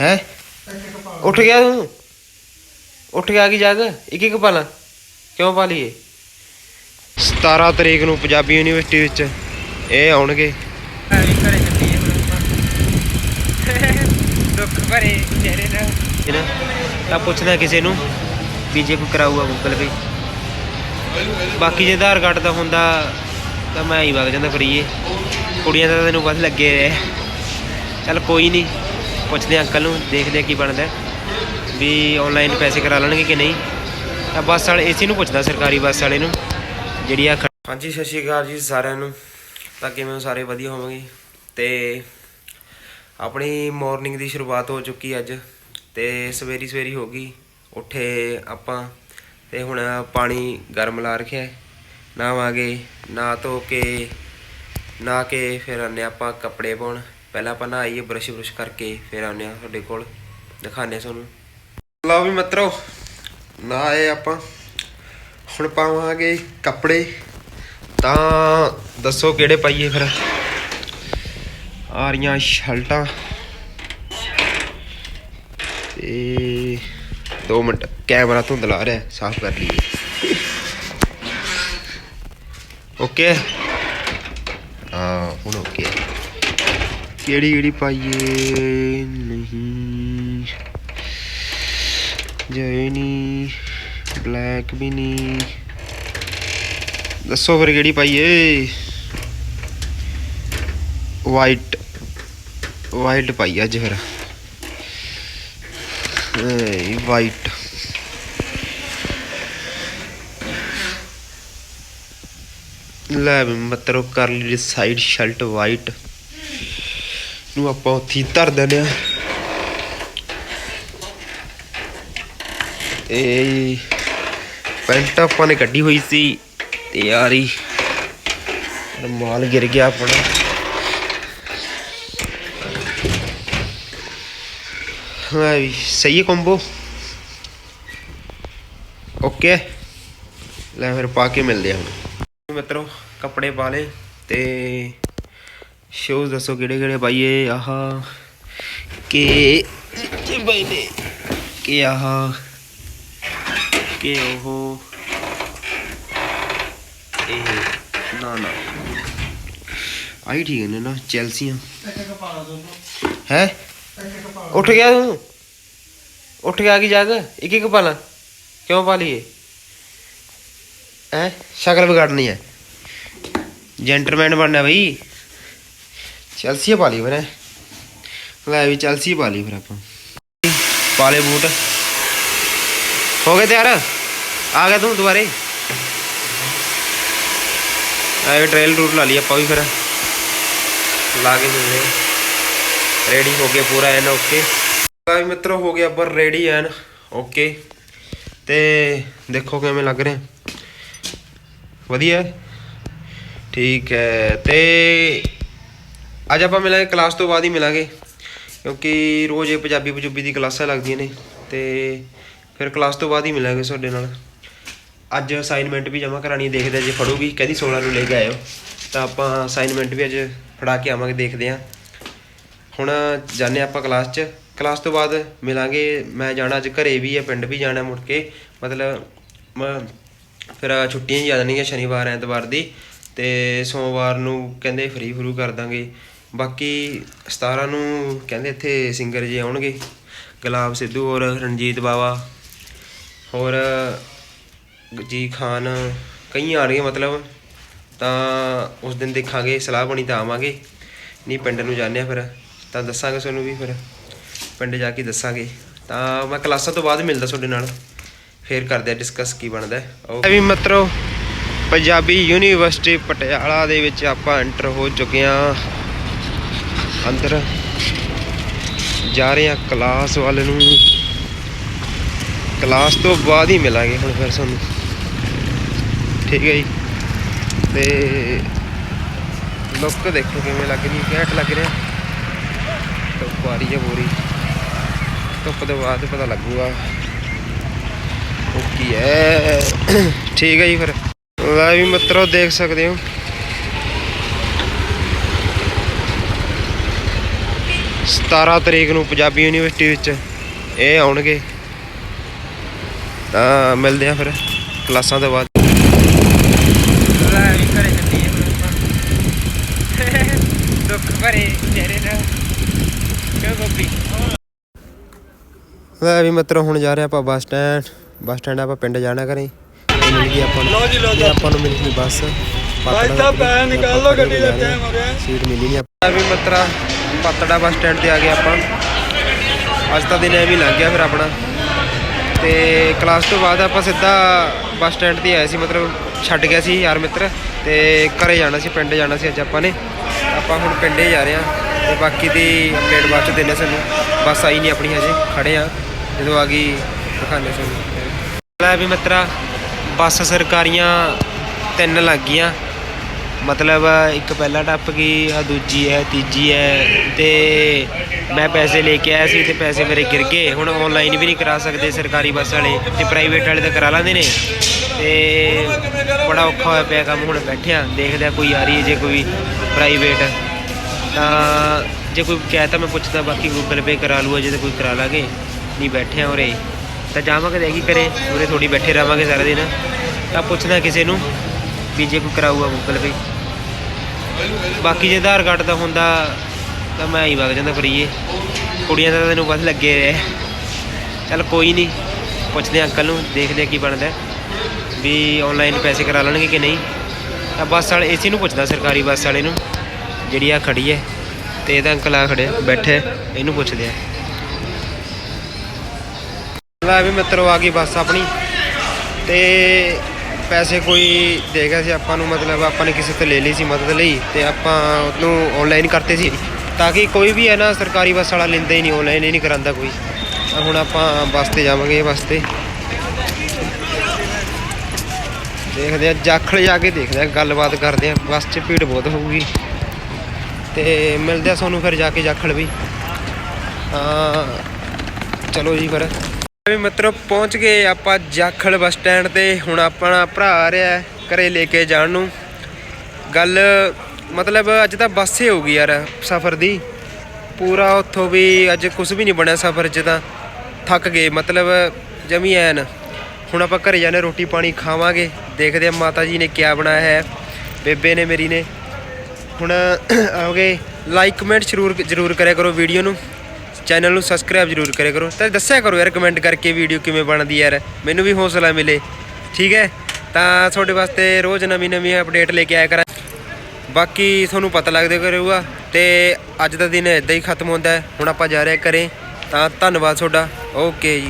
ਹੈ? ਉੱਠ ਗਿਆ ਤੂੰ? ਉੱਠ ਗਿਆ ਕੀ ਜਾਗ? ਇੱਕ ਇੱਕ ਪਾਲਾ। ਕਿਉਂ ਪਾ ਲਈਏ 17 ਤਰੀਕ ਨੂੰ ਪੰਜਾਬੀ ਯੂਨੀਵਰਸਿਟੀ ਵਿੱਚ ਇਹ ਆਉਣਗੇ। ਦੁੱਖ ਭਰੇ ਚਿਹਰੇ ਨਾਲ ਤਾਂ ਪੁੱਛਣਾ ਕਿਸੇ ਨੂੰ, ਵੀ ਜੇ ਕੋਈ ਕਰਾਊਗਾ ਗੂਗਲ ਪੇ ਬਾਕੀ ਜੇ ਆਧਾਰ ਕਾਰਡ ਦਾ ਹੁੰਦਾ, ਤਾਂ ਮੈਂ ਹੀ ਵਗ ਜਾਂਦਾ ਫਰੀਏ ਕੁੜੀਆਂ ਦਾ ਤੈਨੂੰ ਬਸ ਲੱਗੇ ਰਹੇ ਚੱਲ ਕੋਈ ਨਹੀਂ ਪੁੱਛਦੇ ਹਾਂ ਅੰਕਲ ਨੂੰ, ਦੇਖਦੇ ਹਾਂ ਕੀ ਬਣਦਾ ਵੀ ਆਨਲਾਈਨ ਪੈਸੇ ਕਰਾ ਲੈਣਗੇ ਕਿ ਨਹੀਂ। ਤਾਂ ਬੱਸ ਵਾਲੇ, ਏਸੀ ਨੂੰ ਪੁੱਛਦਾ ਸਰਕਾਰੀ ਬੱਸ ਵਾਲੇ ਨੂੰ, ਜਿਹੜੀ ਆ ਹਾਂਜੀ, ਸਤਿ ਸ਼੍ਰੀ ਅਕਾਲ ਜੀ ਸਾਰਿਆਂ ਨੂੰ। ਤਾਂ ਕਿਵੇਂ ਹੋ ਸਾਰੇ? ਵਧੀਆ ਹੋਵੋਗੇ? ਤੇ ਆਪਣੀ ਮਾਰਨਿੰਗ ਦੀ ਸ਼ੁਰੂਆਤ ਹੋ ਚੁੱਕੀ ਅੱਜ। ਤੇ ਸਵੇਰੀ ਸਵੇਰੀ ਹੋ ਗਈ, ਉੱਠੇ ਆਪਾਂ, ਤੇ ਹੁਣ ਪਾਣੀ ਗਰਮ ਲਾ ਰੱਖਿਆ ਹੈ। ਨਹਾਵਾਂਗੇ ਨਾ ਧੋ ਕੇ ਨਾ ਕੇ ਫਿਰ ਆਨੇ ਆਪਾਂ ਕੱਪੜੇ ਪਾਉਣ। ਪਹਿਲਾਂ ਆਪਾਂ ਨਹਾਈਏ ਬਰਸ਼ ਬਰਸ਼ ਕਰਕੇ ਫਿਰ ਆਉਂਦੇ ਆ ਤੁਹਾਡੇ ਕੋਲ ਦਿਖਾਣੇ ਤੁਹਾਨੂੰ। ਲਓ ਵੀ ਮਿੱਤਰੋ ਆਏ ਆਪਾਂ। ਹੁਣ ਪਾਵਾਂਗੇ ਕੱਪੜੇ। ਤਾਂ ਦੱਸੋ ਕਿਹੜੇ ਪਾਈਏ ਫਿਰ? ਆ ਰਹੀਆਂ ਸ਼ਰਟਾਂ। ਤੇ 2 ਮਿੰਟ, ਕੈਮਰਾ ਧੁੰਦਲਾ ਰਿਹਾ, ਸਾਫ਼ ਕਰ ਲਈਏ। ਓਕੇ? ਹਾਂ, ਹੁਣ ਓਕੇ। ਕਿਹੜੀ ਕਿਹੜੀ ਪਾਈਏ? ਨਹੀਂ। ਜੈ ਨਹੀਂ ਬਲੈਕ ਵੀ ਨਹੀਂ। ਦੱਸੋ ਫਿਰ ਕਿਹੜੀ ਪਾਈਏ? ਵਾਈਟ ਵਾਈਟ ਪਾਈ ਅੱਜ ਫਿਰ। ਏ ਵਾਈਟ ਲੈ ਵੀ ਮਤਰੋ ਕਰ ਲਈ ਡਿਸਾਈਡ ਸ਼ਰਟ ਵਾਈਟ ਨੂੰ ਆਪਾਂ ਉੱਥੇ ਧਰ ਦਿੰਦੇ ਆ ਇਹ ਪੈਂਟ ਆਪਾਂ ਨੇ ਕੱਢੀ ਹੋਈ ਸੀ ਤੇ ਯਾਰ ਹੀ ਮਾਲ ਗਿਰ ਗਿਆ ਆਪਣਾ। ਹਾਂ ਵੀ ਸਹੀ ਹੈ ਕੰਬੋ ਓਕੇ ਲੈ ਫਿਰ ਪਾ ਕੇ ਮਿਲਦੇ ਆ ਹੁਣ। ਮਿੱਤਰੋ, ਕੱਪੜੇ ਪਾ ਲਏ ਤੇ ਸ਼ੂਜ਼ ਦੱਸੋ ਕਿਹੜੇ ਕਿਹੜੇ ਪਾਈਏ ਆਹ ਕਿ ਕਿ ਬਾਈ ਨੇ ਕਿ ਆਹ ਕਿ ਉਹ ਇਹ ਨਾ ਨਾ ਆਈ ਠੀਕ ਨੇ ਨਾ ਚੈਲਸੀਆਂ ਹੈ ਉੱਠ ਗਿਆ ਤੂੰ ਉੱਠ ਗਿਆ ਕੀ ਜਾਗ ਇੱਕ ਇੱਕ ਪਾਲਾ ਕਿਉਂ ਪਾ ਲਈਏ ਹੈ ਸ਼ਕਲ ਵਿਗਾੜਨੀ ਹੈ ਜੈਂਟਲਮੈਨ ਬਣਨਾ ਬਈ ਚੈਲਸੀ ਪਾ ਲਈ ਫਿਰ ਲੈ ਵੀ ਚੈਲਸੀ ਪਾ ਲਈ ਫਿਰ ਆਪਾਂ। ਪਾ ਲਏ ਬੂਟ। ਹੋ ਗਏ ਤਿਆਰ? ਆ ਗਿਆ ਤੂੰ ਦੁਬਾਰੇ? ਆਏ ਟ੍ਰੇਲ ਰੂਟ ਲਾ ਲਈ ਆਪਾਂ ਵੀ ਫਿਰ। ਲਾ ਕੇ ਮਿਲਦੇ ਰੈਡੀ ਹੋ ਗਿਆ ਪੂਰਾ ਐਨ ਓਕੇ ਗਾਇ ਮਿੱਤਰੋ ਹੋ ਗਿਆ ਪਰ ਰੈਡੀ ਐਨ ਓਕੇ ਤੇ ਦੇਖੋ ਕਿਵੇਂ ਲੱਗ ਰਿਹਾ। ਵਧੀਆ। ਠੀਕ ਹੈ। ਤੇ ਅੱਜ ਆਪਾਂ ਮਿਲਾਂਗੇ ਕਲਾਸ ਤੋਂ ਬਾਅਦ ਹੀ ਮਿਲਾਂਗੇ, ਕਿਉਂਕਿ ਰੋਜ਼ ਇਹ ਪੰਜਾਬੀ ਪਜੂਬੀ ਦੀ ਕਲਾਸਾਂ ਲੱਗਦੀਆਂ ਨੇ, ਤੇ ਫਿਰ ਕਲਾਸ ਤੋਂ ਬਾਅਦ ਹੀ ਮਿਲਾਂਗੇ ਤੁਹਾਡੇ ਨਾਲ। ਅੱਜ ਅਸਾਈਨਮੈਂਟ ਵੀ ਜਮ੍ਹਾਂ ਕਰਾਣੀ ਦੇਖਦੇ ਹਾਂ ਜੇ ਫੜੂਗੀ, ਕਹਿੰਦੀ 16 ਨੂੰ ਲੈ ਕੇ ਆਇਓ। ਤਾਂ ਆਪਾਂ ਅਸਾਈਨਮੈਂਟ ਵੀ ਅੱਜ ਫੜਾ ਕੇ ਆਵਾਂਗੇ, ਦੇਖਦੇ ਹਾਂ। ਹੁਣ ਜਾਣੇ ਆਪਾਂ ਕਲਾਸ 'ਚ। ਕਲਾਸ ਤੋਂ ਬਾਅਦ ਮਿਲਾਂਗੇ, ਮੈਂ ਜਾਣਾ ਅੱਜ ਘਰੇ ਵੀ ਹੈ, ਪਿੰਡ ਵੀ ਜਾਣਾ ਮੁੜ ਕੇ। ਮਤਲਬ ਫਿਰ ਛੁੱਟੀਆਂ ਹੀ ਆ ਜਾਣਗੀਆਂ ਸ਼ਨੀਵਾਰ, ਐਤਵਾਰ ਦੀ। ਤੇ ਸੋਮਵਾਰ ਨੂੰ ਕਹਿੰਦੇ ਫ੍ਰੀ ਫਰੂ ਕਰ ਦਾਂਗੇ। ਬਾਕੀ 17 ਨੂੰ ਕਹਿੰਦੇ ਇੱਥੇ ਸਿੰਗਰ ਜੇ ਆਉਣਗੇ, ਗੁਲਾਬ ਸਿੱਧੂ ਔਰ ਰਣਜੀਤ ਬਾਵਾ। ਹੋਰ ਜੀ ਖਾਨ ਕਈ ਰਹੀਆਂ ਮਤਲਬ, ਤਾਂ ਉਸ ਦਿਨ ਦੇਖਾਂਗੇ, ਸਲਾਹ ਬਣੀ ਤਾਂ ਆਵਾਂਗੇ। ਨਹੀਂ, ਪਿੰਡ ਨੂੰ ਜਾਂਦੇ ਆ ਫਿਰ, ਤਾਂ ਦੱਸਾਂਗੇ ਤੁਹਾਨੂੰ ਵੀ ਫਿਰ, ਪਿੰਡ ਜਾ ਕੇ ਦੱਸਾਂਗੇ। ਤਾਂ ਮੈਂ ਕਲਾਸਾਂ ਤੋਂ ਬਾਅਦ ਮਿਲਦਾ ਤੁਹਾਡੇ ਨਾਲ, ਫੇਰ ਕਰਦੇ ਆ ਡਿਸਕਸ ਕੀ ਬਣਦਾ ਓਕੇ ਵੀ ਮਿੱਤਰੋ, ਪੰਜਾਬੀ ਯੂਨੀਵਰਸਿਟੀ ਪਟਿਆਲਾ ਦੇ ਵਿੱਚ ਆਪਾਂ ਐਂਟਰ ਹੋ ਚੁੱਕੇ ਆ ਅੰਦਰ ਜਾ ਰਹੇ ਆ ਕਲਾਸ ਵੱਲ ਨੂੰ ਕਲਾਸ ਤੋਂ ਬਾਅਦ ਹੀ ਮਿਲਾਂਗੇ ਹੁਣ ਫਿਰ ਸਾਨੂੰ। ਠੀਕ ਹੈ ਜੀ। ਤੇ ਲੁੱਕ ਦੇਖੋ ਕਿਵੇਂ ਲੱਗ ਰਹੀ ਹੈ, ਘੈਂਟ ਲੱਗ ਰਿਹਾ। ਧੁੱਪ ਆ ਰਹੀ ਹੈ ਪੂਰੀ। ਧੁੱਪ ਤੋਂ ਬਾਅਦ ਪਤਾ ਲੱਗੂਗਾ ਉਹ ਕੀ ਹੈ। ਠੀਕ ਹੈ ਜੀ ਫਿਰ। ਲੈ ਵੀ ਮਿੱਤਰੋ, ਦੇਖ ਸਕਦੇ ਹੋ। 17 ਤਰੀਕ ਨੂੰ ਪੰਜਾਬੀ ਯੂਨੀਵਰਸਿਟੀ ਵਿੱਚ ਇਹ ਆਉਣਗੇ। ਤਾਂ ਮਿਲਦੇ ਆ ਫਿਰ ਕਲਾਸਾਂ ਤੋਂ ਬਾਅਦ। ਲੈ ਦੁੱਖ ਭਰੇ ਚਿਹਰੇ ਨਾਲ ਕਿਉਂ ਗੋਪੀ ਲੈ ਵੀ ਮਿੱਤਰੋ ਹੁਣ ਜਾ ਰਹੇ ਆਪਾਂ ਬੱਸ ਸਟੈਂਡ। ਬੱਸ ਸਟੈਂਡ ਆਪਾਂ ਪਿੰਡ ਜਾਣਾ ਕਰੇ ਮਿਲ ਗਈ ਆਪਾਂ ਨੂੰ। ਲਓ ਜੀ, ਲਓ ਜੀ। ਆਪਾਂ ਨੂੰ ਮਿਲ ਗਈ ਬੱਸ। ਭਾਈ ਸਾਹਿਬ, ਪੈਰ ਨਿਕਾਲ ਲਓ, ਗੱਡੀ ਦਾ time ਹੋ ਗਿਆ। ਸੀਟ ਮਿਲੀ ਨਹੀਂ ਆਪਾਂ ਵੀ ਮਿੱਤਰਾ ਪਾਤੜਾ ਬੱਸ ਸਟੈਂਡ ਤੇ ਆ ਗਏ ਆਪਾਂ। ਅੱਜ ਤਾਂ ਦਿਨ ਐਵੇਂ ਹੀ ਲੰਘ ਗਿਆ ਫਿਰ ਆਪਣਾ। ਤੇ ਕਲਾਸ ਤੋਂ ਬਾਅਦ ਆਪਾਂ ਸਿੱਧਾ ਬੱਸ ਸਟੈਂਡ ਤੇ ਆਏ ਸੀ, ਮਤਲਬ ਛੱਡ ਗਿਆ ਸੀ ਯਾਰ ਮਿੱਤਰ ਤੇ ਘਰੇ ਜਾਣਾ ਸੀ, ਪਿੰਡ ਜਾਣਾ ਸੀ ਅੱਜ ਆਪਾਂ ਨੇ। ਆਪਾਂ ਹੁਣ ਪਿੰਡੇ ਜਾ ਰਹੇ ਹਾਂ ਤੇ ਬਾਕੀ ਦੀ ਅਪਡੇਟ ਬਾਅਦ ਚ ਦਿੰਦੇ ਸਾਨੂੰ ਬੱਸ ਆਈ ਨਹੀਂ ਆਪਣੀ ਹਜੇ ਖੜੇ ਆ ਜਦੋਂ ਆ ਗਈ ਦਿਖਾਣੇ ਸਾਨੂੰ ਲੈ ਵੀ ਮਿੱਤਰਾ, ਬੱਸ ਸਰਕਾਰੀਆਂ ਤਿੰਨ ਲੱਗ ਗਈਆਂ। ਮਤਲਬ ਇੱਕ ਪਹਿਲਾ ਟੱਪ ਗਈ ਆ, ਦੂਜੀ ਹੈ, ਤੀਜੀ ਹੈ ਤੇ ਮੈਂ ਪੈਸੇ ਲੈ ਕੇ ਆਇਆ ਸੀ ਤੇ ਪੈਸੇ ਮੇਰੇ ਗਿਰ ਗਏ। ਹੁਣ ਆਨਲਾਈਨ ਵੀ ਨਹੀਂ ਕਰਾ ਸਕਦੇ ਸਰਕਾਰੀ ਬੱਸ ਵਾਲੇ ਤੇ ਪ੍ਰਾਈਵੇਟ ਵਾਲੇ ਤਾਂ ਕਰਾ ਲੈਂਦੇ ਨੇ। ਤੇ ਬੜਾ ਔਖਾ ਹੋਇਆ ਪਿਆ ਕੰਮ ਹੁਣ ਬੈਠਿਆ। ਆ ਕੋਈ ਆ ਰਹੀ ਹੈ ਜੇ ਕੋਈ ਪ੍ਰਾਈਵੇਟ ਤਾਂ ਜੇ ਕੋਈ ਕਹਿ ਤਾਂ ਮੈਂ ਪੁੱਛਦਾ, ਬਾਕੀ ਗੂਗਲ ਪੇ ਕਰਾ ਲੂਆ ਜੇ ਤਾਂ ਕੋਈ ਕਰਾ ਲਾਂਗੇ। ਨਹੀਂ ਬੈਠੇ ਆ ਉਰੇ। ਤਾਂ ਜਾਵਾਂਗੇ ਤੇ ਕੀ ਕਰੇ ਉਰੇ ਥੋੜੀ ਬੈਠੇ ਰਵਾਂਗੇ ਸਾਰਾ ਦਿਨ। ਤਾਂ ਪੁੱਛਦਾ ਕਿਸੇ ਨੂੰ ਵੀ ਜੇ ਕੋਈ ਕਰਾਊਗਾ ਗੂਗਲ ਪੇ ਬਾਕੀ ਜੇ ਆਧਾਰ ਕਾਰਡ ਦਾ ਹੁੰਦਾ ਤਾਂ ਮੈਂ ਹੀ ਵਗ ਜਾਂਦਾ ਫਰੀਏ। ਕੁੜੀਆਂ ਦਾ ਤਾਂ ਤੈਨੂੰ ਬਸ ਲੱਗੇ ਰਹੇ। ਚੱਲ ਕੋਈ ਨਹੀਂ, ਪੁੱਛਦੇ ਅੰਕਲ ਨੂੰ, ਦੇਖਦੇ ਆ ਕੀ ਬਣਦਾ ਵੀ ਆਨਲਾਈਨ ਪੈਸੇ ਕਰਾ ਲੈਣਗੇ ਕਿ ਨਹੀਂ। ਤਾਂ ਬੱਸ ਵਾਲੇ ਏਸੀ ਨੂੰ ਪੁੱਛਦਾ ਸਰਕਾਰੀ ਬੱਸ ਵਾਲੇ ਨੂੰ, ਜਿਹੜੀ ਆ ਖੜੀ ਹੈ। ਤੇ ਇਹਦਾ ਅੰਕਲ ਆ ਖੜੇ, ਬੈਠੇ ਇਹਨੂੰ ਪੁੱਛਦੇ ਆ ਲੈ ਵੀ ਮਿੱਤਰੋ ਆ ਗਈ ਬੱਸ ਆਪਣੀ। ਤੇ ਪੈਸੇ ਕੋਈ ਦੇ ਗਿਆ ਸੀ, ਆਪਾਂ ਨੂੰ ਮਤਲਬ ਆਪਾਂ ਨੇ ਕਿਸੇ ਤੋਂ ਲੈ ਲਈ ਸੀ ਮਦਦ ਲਈ ਤੇ ਆਪਾਂ ਉਹਨੂੰ ਆਨਲਾਈਨ ਕਰਤੇ ਸੀ ਤਾਂ ਕਿ ਕੋਈ ਵੀ ਹੈ ਨਾ ਸਰਕਾਰੀ ਬੱਸ ਵਾਲਾ ਲੈਂਦਾ ਹੀ ਨਹੀਂ ਆਨਲਾਈਨ ਹੀ ਨਹੀਂ ਕਰਾਂਦਾ ਕੋਈ। ਤਾਂ ਹੁਣ ਆਪਾਂ ਬੱਸ ਤੇ ਜਾਵਾਂਗੇ ਬੱਸ ਤੇ। ਦੇਖਦੇ ਆ ਜਾਖਲ ਜਾ ਕੇ ਦੇਖਦੇ ਆ ਗੱਲਬਾਤ ਕਰਦੇ ਆ ਬੱਸ 'ਚ ਭੀੜ ਬਹੁਤ ਹੋਊਗੀ। ਤੇ ਮਿਲਦੇ ਆ ਤੁਹਾਨੂੰ ਫਿਰ ਜਾ ਕੇ ਜਾਖਲ ਵੀ। ਹਾਂ ਚਲੋ ਜੀ ਫਿਰ। ਵੀ ਮਿੱਤਰੋ, ਪਹੁੰਚ ਗਏ ਆਪਾਂ ਜਾਖਲ ਬੱਸ ਸਟੈਂਡ ਤੇ। ਹੁਣ ਆਪਣਾ ਭਰਾ ਆ ਰਿਹਾ ਹੈ ਘਰੇ ਲੈ ਕੇ ਜਾਣ ਨੂੰ। ਗੱਲ, ਮਤਲਬ ਅੱਜ ਤਾਂ ਬੱਸ ਹੀ ਹੋ ਗਈ ਯਾਰ ਸਫ਼ਰ ਦੀ। ਪੂਰਾ ਉੱਥੋਂ ਵੀ ਅੱਜ ਕੁਝ ਵੀ ਨਹੀਂ ਬਣਿਆ ਸਫ਼ਰ 'ਚ ਤਾਂ। ਥੱਕ ਗਏ, ਮਤਲਬ ਜਮੀ ਐਨ। ਹੁਣ ਆਪਾਂ ਘਰੇ ਜਾਣੇ ਰੋਟੀ ਪਾਣੀ ਖਾਵਾਂਗੇ। ਦੇਖਦੇ ਆ ਮਾਤਾ ਜੀ ਨੇ ਕਿਆ ਬਣਾਇਆ ਹੈ, ਬੇਬੇ ਨੇ, ਮੇਰੀ ਨੇ। ਹੁਣ ਆਓਗੇ ਲਾਈਕ ਕਮੈਂਟ ਜ਼ਰੂਰ ਜ਼ਰੂਰ ਕਰਿਆ ਕਰੋ ਵੀਡੀਓ ਨੂੰ। ਚੈਨਲ ਨੂੰ ਸਬਸਕ੍ਰਾਈਬ ਜ਼ਰੂਰ ਕਰਿਆ ਕਰੋ। ਤੇ ਦੱਸਿਆ ਕਰੋ ਯਾਰ ਕਮੈਂਟ ਕਰਕੇ ਵੀਡੀਓ ਕਿਵੇਂ ਬਣਦੀ ਯਾਰ। ਮੈਨੂੰ ਵੀ ਹੌਸਲਾ ਮਿਲੇ। ਠੀਕ ਹੈ? ਤਾਂ ਤੁਹਾਡੇ ਵਾਸਤੇ ਰੋਜ਼ ਨਵੀਂ ਨਵੀਂ ਅਪਡੇਟ ਲੈ ਕੇ ਆਇਆ ਕਰਾਂ। ਬਾਕੀ ਤੁਹਾਨੂੰ ਪਤਾ ਲੱਗਦਾ ਕਰੂਗਾ ਤੇ ਅੱਜ ਦਾ ਦਿਨ ਇਦਾਂ ਹੀ ਖਤਮ ਹੁੰਦਾ ਹੁਣ ਆਪਾਂ ਜਾ ਰਹੇ ਕਰੇ ਤਾਂ ਧੰਨਵਾਦ ਤੁਹਾਡਾ। ਓਕੇ ਜੀ।